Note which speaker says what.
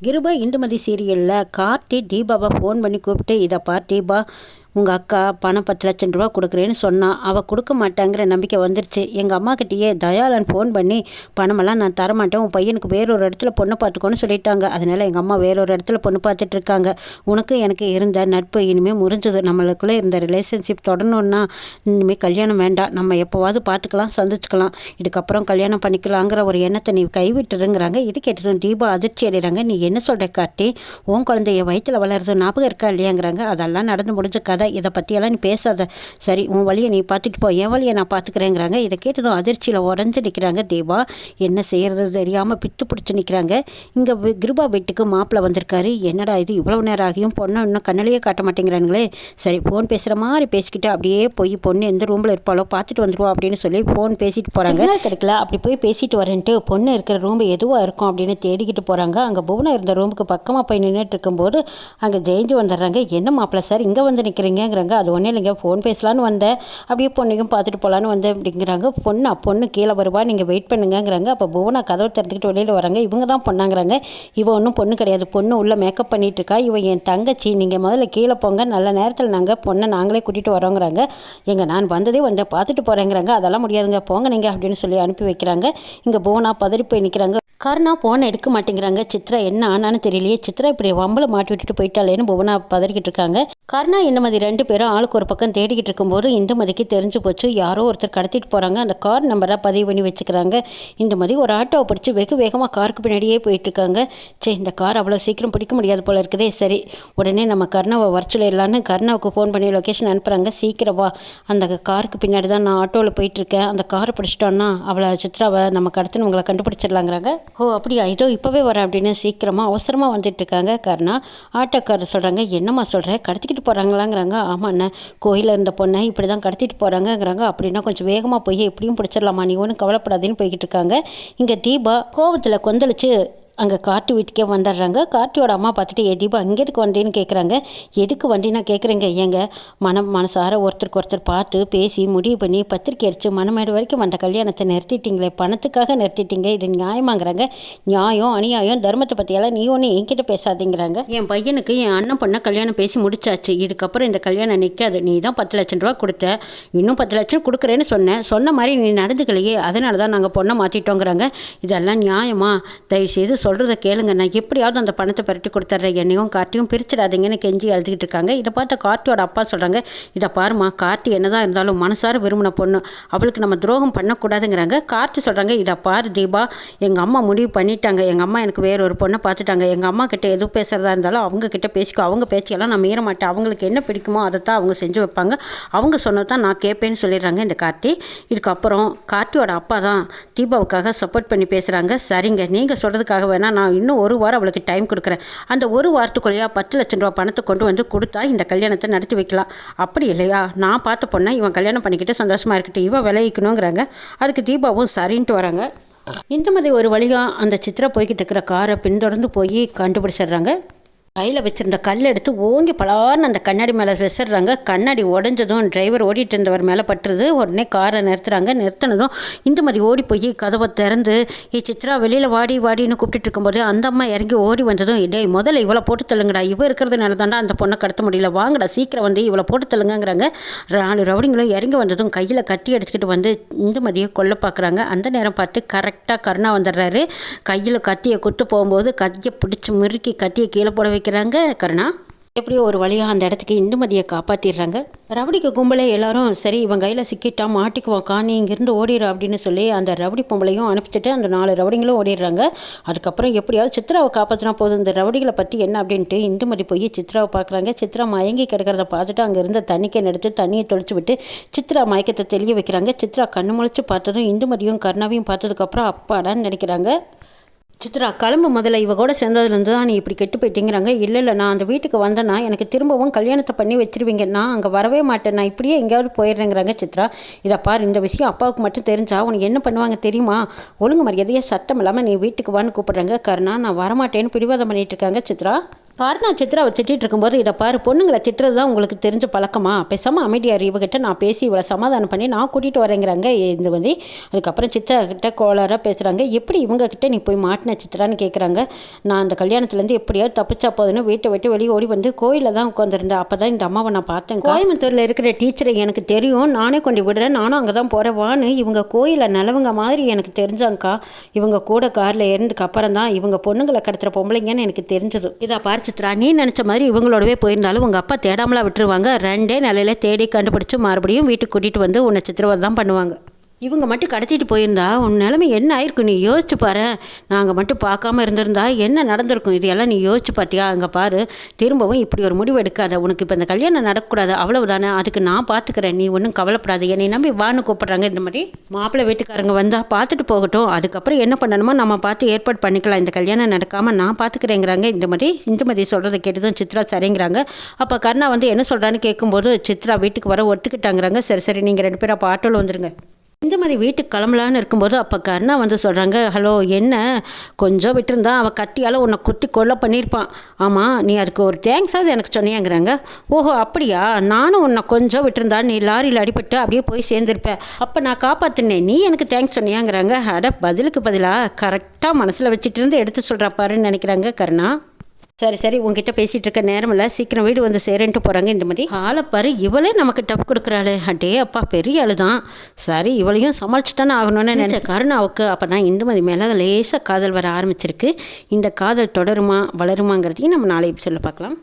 Speaker 1: கிருபா இந்துமதி சீரியலில் கார்த்தி தீபாவை ஃபோன் பண்ணி கூப்பிட்டு இதை பார் தீபா உங்கள் அக்கா பணம் பத்து லட்சம் ரூபா கொடுக்குறேன்னு சொன்னான் அவள் கொடுக்க மாட்டாங்கிற நம்பிக்கை வந்துருச்சு. எங்கள் அம்மாக்கிட்டேயே தயாளன் ஃபோன் பண்ணி பணமெல்லாம் நான் தரமாட்டேன். உன் பையனுக்கு வேறொரு இடத்துல பொண்ணு பார்த்துக்கோன்னு சொல்லிட்டாங்க. அதனால் எங்கள் அம்மா வேறொரு இடத்துல பொண்ணு பார்த்துட்டு இருக்காங்க. உனக்கு எனக்கு இருந்த நட்பு இனிமேல் முறிஞ்சது. நம்மளுக்குள்ளே இருந்த ரிலேஷன்ஷிப் தொடரணுன்னா இனிமேல் கல்யாணம் வேண்டாம். நம்ம எப்போவாவது பார்த்துக்கலாம் சந்திச்சுக்கலாம். இதுக்கப்புறம் கல்யாணம் பண்ணிக்கலாங்கிற ஒரு எண்ணத்தை நீ கைவிட்டுருங்கிறாங்க. இது கேட்டதும் தீபா அதிர்ச்சி அடைகிறாங்க நீ என்ன சொல்கிற காட்டி உன் குழந்தைய வயிற்றில் வளர்றது ஞாபகம் இருக்கா இல்லையாங்கிறாங்க. அதெல்லாம் நடந்து முடிஞ்ச கதை. இதை பற்றியெல்லாம் நீ பேசாத. சரி உன் வழியை நீ பார்த்துட்டு போ. என் வழியை நான் பார்த்துக்கிறேங்கிறாங்க. இதை கேட்டதும் அதிர்ச்சியில் உறைஞ்சு நிற்கிறாங்க தேவா. என்ன செய்கிறது தெரியாமல் பித்து பிடிச்சி நிற்கிறாங்க இங்கே கிருபா வீட்டுக்கு மாப்பிள்ளை வந்திருக்காரு. என்னடா இது இவ்வளோ நேரம் ஆகியும்? பொண்ணை இன்னும் கண்ணிலேயே காட்ட மாட்டேங்கிறாங்களே சரி ஃபோன் பேசுகிற மாதிரி பேசிக்கிட்டு அப்படியே போய் பொண்ணு எந்த ரூமில் இருப்பாளோ பார்த்துட்டு வந்துடுவோம் அப்படின்னு சொல்லி ஃபோன் பேசிட்டு போகிறாங்க கிடைக்கல. அப்படி போய் பேசிட்டு வரேன்ட்டு பொண்ணு இருக்கிற ரூம் எதுவாக இருக்கும் அப்படின்னு தேடிக்கிட்டு போகிறாங்க அங்கே புவனா இருந்த ரூமுக்கு பக்கமாக போய் நின்றுட்டு இருக்கும்போது அங்கே ஜெயந்தி வந்துடுறாங்க. என்ன மாப்பிள்ள சார்? இங்கே வந்து நிற்கிறீங்கிறாங்க அது ஒன்றும் இல்லைங்க. ஃபோன் பேசலான்னு வந்தேன். அப்படியே பொண்ணையும் பார்த்துட்டு போகலான்னு வந்தேன் அப்படிங்கிறாங்க. பொண்ணா? பொண்ணு கீழே வருவா. நீங்கள் வெயிட் பண்ணுங்கங்கிறாங்க. அப்போ புவனா கதவை திறந்துக்கிட்டு வெளியில் வராங்க. இவங்க தான் பொண்ணாங்கிறாங்க. இவ ஒன்றும் பொண்ணு கிடையாது. பொண்ணு உள்ளே மேக்கப் பண்ணிட்டு இருக்கா. இவன் என் தங்கச்சி. நீங்கள் முதல்ல கீழே போங்க. நல்ல நேரத்தில் நாங்கள் பொண்ணை நாங்களே கூட்டிகிட்டு வரோங்கிறாங்க. எங்கள் நான் வந்ததே வந்தேன். பார்த்துட்டு போகிறேங்கிறாங்க அதெல்லாம் முடியாதுங்க. போங்க நீங்கள் அப்படின்னு சொல்லி அனுப்பி வைக்கிறாங்க. இங்கே புவனா பதறி போய் நிற்கிறாங்க கருணா ஃபோன் எடுக்க மாட்டேங்கிறாங்க. சித்ரா என்ன ஆனான்னு தெரியலையே. சித்ரா இப்படி வம்பளை மாட்டி விட்டுட்டு போயிட்டாலேன்னு புவனா பதறிக்கிட்டு இருக்காங்க. கருணா இந்தமதி ரெண்டு பேரும் ஆளுக்கு ஒரு பக்கம் தேடிக்கிட்டு இருக்கும்போது இந்துமதிக்கு தெரிஞ்சு போச்சு. யாரோ ஒருத்தர் கடத்திட்டு போகிறாங்க அந்த கார் நம்பரை பதிவு பண்ணி வச்சுக்கிறாங்க. இந்த மாதிரி ஒரு ஆட்டோவை பிடிச்சி வெகு வேகமாக காருக்கு பின்னாடியே போயிட்டுருக்காங்க சரி இந்த கார் அவ்வளோ சீக்கிரம் பிடிக்க முடியாது போல இருக்குதே. சரி உடனே நம்ம கருணாவை வர சொல்லிடலான்னு கருணாவுக்கு ஃபோன் பண்ணி லொக்கேஷன் அனுப்புகிறாங்க சீக்கிரம் வா. அந்த காருக்கு பின்னாடி தான் நான் ஆட்டோவில் போயிட்டுருக்கேன் அந்த காரை பிடிச்சிட்டோன்னா அவளை சித்ராவை நம்ம கடத்தினவங்களை கண்டுபிடிச்சிடலாங்கிறாங்க. ஓ அப்படியா? இதோ இப்போவே வரேன் அப்படின்னு சீக்கிரமாக அவசரமாக வந்துட்டு இருக்காங்க கருணா. ஆட்டோக்காரர் சொல்கிறாங்க என்னம்மா சொல்கிற கடத்திக்கிட்டு போகிறாங்களாங்கிறாங்க ஆமாண்ணே கோயிலில் இருந்த பொண்ணை இப்படி தான் கடத்திட்டு போகிறாங்கங்கிறாங்க அப்படின்னா கொஞ்சம் வேகமாக போய் எப்படியும் பிடிச்சிடலாமா? நீ ஒன்றும் கவலைப்படாதேன்னு போய்கிட்டு இருக்காங்க. இங்கே தீபா கோபத்தில் கொந்தளிச்சு அங்கே காட்டு வீட்டுக்கே வந்துடுறாங்க. கார்த்தியோட அம்மா பார்த்துட்டு ஏ தீபா அங்கே எதுக்கு வண்டின்னு கேட்குறாங்க எதுக்கு வண்டி நான் கேட்குறேங்க ஏங்க? மனம் மனசார ஒருத்தருக்கு ஒருத்தர் பார்த்து பேசி முடிவு பண்ணி பத்திரிக்கை அடித்து மனமேடு வரைக்கும் வந்த கல்யாணத்தை நிறுத்திட்டீங்களே பணத்துக்காக நிறுத்திட்டீங்க இது நியாயமாங்கிறாங்க. நியாயம் அநியாயம் தர்மத்தை பற்றியெல்லாம் நீ ஒன்று என்கிட்ட பேசாதீங்கிறாங்க. என் பையனுக்கு என் அண்ணன் பொண்ணை கல்யாணம் பேசி முடிச்சாச்சு. இதுக்கப்புறம் இந்த கல்யாணம் நிற்காது நீ தான் பத்து லட்சம் ரூபா கொடுத்த. இன்னும் பத்து லட்சம் கொடுக்குறேன்னு சொன்னேன் சொன்ன மாதிரி நீ நடந்துக்கலையே. அதனால தான் நாங்கள் பொண்ணை மாற்றிட்டோங்கிறாங்க இதெல்லாம் நியாயமா? தயவுசெய்து சொல்கிறத கேளுங்க. நான் எப்படியாவது அந்த பணத்தை பரட்டி கொடுத்துட்றேன். என்னையும் கார்த்தியும் பிரிச்சிடாதீங்கன்னு கெஞ்சி எழுதிக்கிட்டு இருக்காங்க. இதை பார்த்த கார்த்தியோட அப்பா சொல்கிறாங்க இதை பாருமா கார்த்தி என்னதான் இருந்தாலும் மனசார விரும்பின பொண்ணு. அவளுக்கு நம்ம துரோகம் பண்ணக்கூடாதுங்கிறாங்க. கார்த்தி சொல்கிறாங்க இதை பாரு தீபா எங்கள் அம்மா முடிவு பண்ணிட்டாங்க. எங்கள் அம்மா எனக்கு வேற ஒரு பொண்ணை பார்த்துட்டாங்க. எங்கள் அம்மா கிட்ட எது பேசுகிறதா இருந்தாலும் அவங்க கிட்ட பேசிக்கோ. அவங்க பேச்சியெல்லாம் நான் மீற மாட்டேன். அவங்களுக்கு என்ன பிடிக்குமோ அதை தான் அவங்க செஞ்சு வைப்பாங்க. அவங்க சொன்னதான் நான் கேட்பேன்னு சொல்லிடுறாங்க இந்த கார்த்தி. இதுக்கப்புறம் கார்த்தியோட அப்பா தான் தீபாவுக்காக சப்போர்ட் பண்ணி பேசுகிறாங்க சரிங்க நீங்கள் சொல்கிறதுக்காக வேணால் நான் இன்னும் ஒரு வாரம் அவளுக்கு டைம் கொடுக்குறேன். அந்த ஒரு வாரத்துக்குள்ளேயா பத்து லட்சம் ரூபா பணத்தை கொண்டு வந்து கொடுத்தா இந்த கல்யாணத்தை நடத்தி வைக்கலாம். அப்படி இல்லையா? நான் பார்த்த பொண்ணை இவன் கல்யாணம் பண்ணிக்கிட்டு சந்தோஷமாக இருக்கட்டும். இவன் விளைவிக்கணுங்கிறாங்க அதுக்கு தீபாவும் சரின்ட்டு வராங்க. இந்த மாதிரி ஒரு வழியாக அந்த சித்திரை போய்கிட்டு இருக்கிற காரை பின்தொடர்ந்து போய் கண்டுபிடிச்சிடுறாங்க. கையில் வச்சுருந்த கல் எடுத்து ஓங்கி பலார்னு அந்த கண்ணாடி மேலே விசிறாங்க. கண்ணாடி உடஞ்சதும் டிரைவர் ஓடிட்டு இருந்தவர் மேலே பட்டுருது. உடனே காரை நிறுத்துறாங்க. நிறுத்தினதும் இந்த மாதிரி ஓடி போய் கதவை திறந்து ஏ சித்ரா வெளியில் வாடி வாடின்னு கூப்பிட்டு இருக்கும்போது அந்த அம்மா இறங்கி ஓடி வந்ததும் டேய் முதல்ல இவ்வளோ போட்டு தள்ளுங்கடா. இவ இருக்கிறதுனால தாண்டா அந்த பொண்ணை கடத்த முடியல. வாங்கடா சீக்கிரம் வந்து இவ்வளோ போட்டு தள்ளுங்கிறாங்க நாலு ரவுடிங்களும் இறங்கி வந்ததும் கையில் கட்டி எடுத்துக்கிட்டு வந்து இந்த மாதிரியே கொல்ல பார்க்குறாங்க அந்த நேரம் பார்த்து கரெக்டாக கருணா வந்துடுறாரு. கையில் கத்தியை குத்து போகும்போது கத்தியை பிடிச்சி முறுக்கி கத்தியை கீழே போட வைக்க வைக்கிறாங்க கருணா? எப்படியோ ஒரு வழியாக அந்த இடத்துக்கு இந்துமதியை காப்பாற்றிடுறாங்க ரவுடிக்கு கும்பலே எல்லாரும் சரி இவன் கையில் சிக்கிட்டா மாட்டிக்குவான் காணி இங்கேருந்து ஓடிடு அப்படின்னு சொல்லி அந்த ரவுடி பொம்பளையும் அனுப்பிச்சிட்டு அந்த நாலு ரவுடிங்களும் ஓடிடுறாங்க. அதுக்கப்புறம் எப்படியாவது சித்ராவை காப்பாற்றினா போதும். இந்த ரவுடிகளை பற்றி என்ன அப்படின்ட்டு இந்துமதி போய் சித்ராவை பார்க்குறாங்க. சித்ரா மயங்கி கிடக்கிறத பார்த்துட்டு அங்கே இருந்த தண்ணிக்கை எடுத்து தண்ணியை தொளிச்சு விட்டு சித்ரா மயக்கத்தை தெளிய வைக்கிறாங்க. சித்ரா கண்ணு முழிச்சு பார்த்ததும் இந்துமதியும் கருணாவையும் பார்த்ததுக்கப்புறம் அப்பாடான்னு நினைக்கிறாங்க. சித்ரா கிளம்பு முதல்ல. இவ கூட சேர்ந்ததுலேருந்து தான் நீ இப்படி கெட்டு போயிட்டீங்கிறாங்க. இல்லை இல்லை நான் அந்த வீட்டுக்கு வந்தேன்னா எனக்கு திரும்பவும் கல்யாணத்தை பண்ணி வச்சிருவீங்க. நான் அங்கே வரவே மாட்டேன். நான் இப்படியே எங்கேயாவது போயிடுறேங்கிறாங்க சித்ரா. இதை பாரு இந்த விஷயம் அப்பாவுக்கு மட்டும் தெரிஞ்சா உனக்கு என்ன பண்ணுவாங்க தெரியுமா? ஒழுங்கு மரியாதையாக சட்டம் இல்லாமல் நீ வீட்டுக்கு வான்னு கூப்பிட்றாங்க. கருணா நான் வரமாட்டேன்னு பிடிவாதம் பண்ணிட்டு இருக்காங்க சித்ரா. காரணா சித்ராவை திட்டிகிட்டு இருக்கும்போது இதை பாரு பொண்ணுங்களை திட்டுறது தான் உங்களுக்கு தெரிஞ்ச பழக்கமா? பேசாமல் அமைதியார் இவகிட்ட நான் பேசி இவளை சமாதானம் பண்ணி நான் கூட்டிகிட்டு வரேங்கிறாங்க இந்த வந்து அதுக்கப்புறம் சித்ரா கிட்ட கோளாராக பேசுகிறாங்க எப்படி இவங்கக்கிட்ட நீ போய் மாட்டின சித்ரான்னு கேட்குறாங்க நான் அந்த கல்யாணத்துலேருந்து எப்படியாவது தப்பிச்சா போதுன்னு வீட்டை விட்டு வெளியே ஓடி வந்து கோயிலில் தான் உட்காந்துருந்தேன் அப்போ தான் இந்த அம்மாவை நான் பார்த்தேன் கோயம்புத்தூரில் இருக்கிற டீச்சரை எனக்கு தெரியும் நானே கொண்டு விடுறேன் நானும் அங்கே தான் போகிறேன் இவங்க கோயிலில் நிலவுங்க மாதிரி எனக்கு தெரிஞ்சாங்க்கா இவங்க கூட காரில் இருந்ததுக்கு அப்புறம் தான் இவங்க பொண்ணுங்களை கடத்துகிற பொம்பளைங்கன்னு எனக்கு தெரிஞ்சது. இதை பார்த்து சித்ரா நீ நினச்ச மாதிரி இவங்களோடவே போயிருந்தாலும் உங்கள் அப்பா தேடாமலாம் விட்டுருவாங்க. ரெண்டே நிலையில தேடி கண்டுபிடிச்சி மறுபடியும் வீட்டுக்கு கூட்டிகிட்டு வந்து உன்னை சித்திரவதை தான் பண்ணுவாங்க. இவங்க மட்டும் கடத்திட்டு போயிருந்தா உன் நிலைமை என்ன ஆயிருக்கும்? நீ யோசிச்சு பாரு. நாங்கள் மட்டும் பார்க்காம இருந்திருந்தா என்ன நடந்திருக்கும்? இதையெல்லாம் நீ யோசிச்சு பார்த்தியா அங்கே பாரு. திரும்பவும் இப்படி ஒரு முடிவு எடுக்காத. உனக்கு இப்போ இந்த கல்யாணம் நடக்கக்கூடாது. அவ்வளவுதானே. அதுக்கு நான் பார்த்துக்கிறேன் நீ ஒன்றும் கவலைப்படாது. என்னை நம்பி வான்னு கூப்பிட்றாங்க. இந்த மாதிரி மாப்பிள்ளை வீட்டுக்காரங்க வந்தால் பார்த்துட்டு போகட்டும். அதுக்கப்புறம் என்ன பண்ணணுமோ நம்ம பார்த்து ஏற்பாடு பண்ணிக்கலாம். இந்த கல்யாணம் நடக்காமல் நான் பார்த்துக்கிறேங்கிறாங்க இந்த மாதிரி இந்த மாதிரி சொல்கிறத கேட்டு தான் சித்ரா சரிங்கிறாங்க. அப்போ கருணா வந்து என்ன சொல்கிறான்னு கேட்கும்போது சித்ரா வீட்டுக்கு வர ஒத்துக்கிட்டாங்கிறாங்க. சரி சரி. நீங்கள் ரெண்டு பேரும் அப்போ ஆட்டோவில் வந்துருங்க. இந்த மாதிரி வீட்டுக்கு கிளம்பலான்னு இருக்கும்போது அப்போ கருணா வந்து சொல்கிறாங்க ஹலோ என்ன? கொஞ்சம் விட்டுருந்தா அவன் கட்டியால் உன்னை குத்தி கொல்ல பண்ணியிருப்பான் ஆமாம் நீ அதுக்கு ஒரு தேங்க்ஸாவது எனக்கு சொன்னியாங்கிறாங்க. ஓஹோ அப்படியா? நானும் உன்னை கொஞ்சம் விட்டுருந்தா நீ லாரியில் அடிபட்டு அப்படியே போய் சேர்ந்துருப்ப. அப்போ நான் காப்பாற்றினேன் நீ எனக்கு தேங்க்ஸ் சொன்னியாங்கிறாங்க. அட பதிலுக்கு பதிலாக கரெக்டாக மனசில் வச்சுட்டு இருந்து எடுத்து சொல்கிறா பாருன்னு நினைக்கிறாங்க கருணா. சரி சரி உங்ககிட்ட பேசிகிட்டு இருக்க நேரம் இல்லை சீக்கிரம் வீடு வந்து சேரன்ட்டு போகிறாங்க இந்த மாதிரி. ஆளப்பாரு இவளே நமக்கு டப் கொடுக்குறாளே. அடே அப்பா பெரிய ஆளு தான் சரி இவளையும் சமாளிச்சுட்டானே ஆகணும்னு நினச்ச கருணாவுக்கு அப்போ தான் இந்த மாதிரி மேலே லேசாக காதல் வர ஆரம்பிச்சிருக்கு. இந்த காதல் தொடருமா வளருமாங்கிறதையும் நம்ம நாளை சொல்ல பார்க்கலாம்.